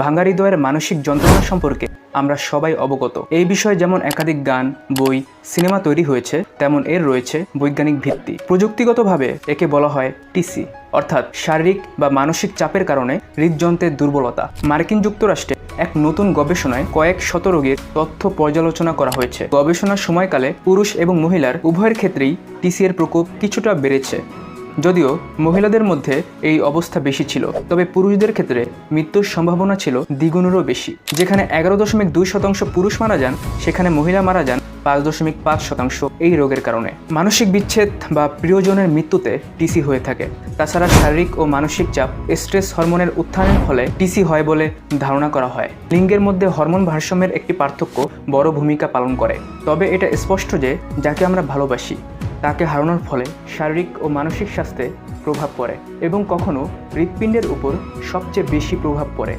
ভাঙ্গা হৃদয়ের মানসিক যন্ত্রণা সম্পর্কে আমরা সবাই অবগত। এই বিষয়ে যেমন একাধিক গান, বই, সিনেমা তৈরি হয়েছে, তেমন এর রয়েছে বৈজ্ঞানিক ভিত্তি। প্রযুক্তিগতভাবে একে বলা হয় টিসি, অর্থাৎ শারীরিক বা মানসিক চাপের কারণে হৃদযন্ত্রের দুর্বলতা। মার্কিন যুক্তরাষ্ট্রে এক নতুন গবেষণায় কয়েক শত রোগীর তথ্য পর্যালোচনা করা হয়েছে। গবেষণার সময়কালে পুরুষ এবং মহিলার উভয়ের ক্ষেত্রেই টিসি এর প্রকোপ কিছুটা বেড়েছে। যদিও মহিলাদের মধ্যে এই অবস্থা বেশি ছিল, তবে পুরুষদের ক্ষেত্রে মৃত্যুর সম্ভাবনা ছিল দ্বিগুণেরও বেশি। যেখানে এগারো দশমিক দুই শতাংশ পুরুষ মারা যান, সেখানে মহিলা মারা যান পাঁচ দশমিক পাঁচ শতাংশ এই রোগের কারণে। মানসিক বিচ্ছেদ বা প্রিয়জনের মৃত্যুতে টিসি হয়ে থাকে। তাছাড়া শারীরিক ও মানসিক চাপ স্ট্রেস হরমোনের উত্থানের ফলে টিসি হয় বলে ধারণা করা হয়। লিঙ্গের মধ্যে হরমোন ভারসাম্যের একটি পার্থক্য বড় ভূমিকা পালন করে। তবে এটা স্পষ্ট যে, যাকে আমরা ভালোবাসি। তাকে হারানোর ফলে শারীরিক ও মানসিক স্বাস্থ্যে প্রভাব পড়ে এবং কখনো হৃৎপিণ্ডের উপর সবচেয়ে বেশি প্রভাব পড়ে।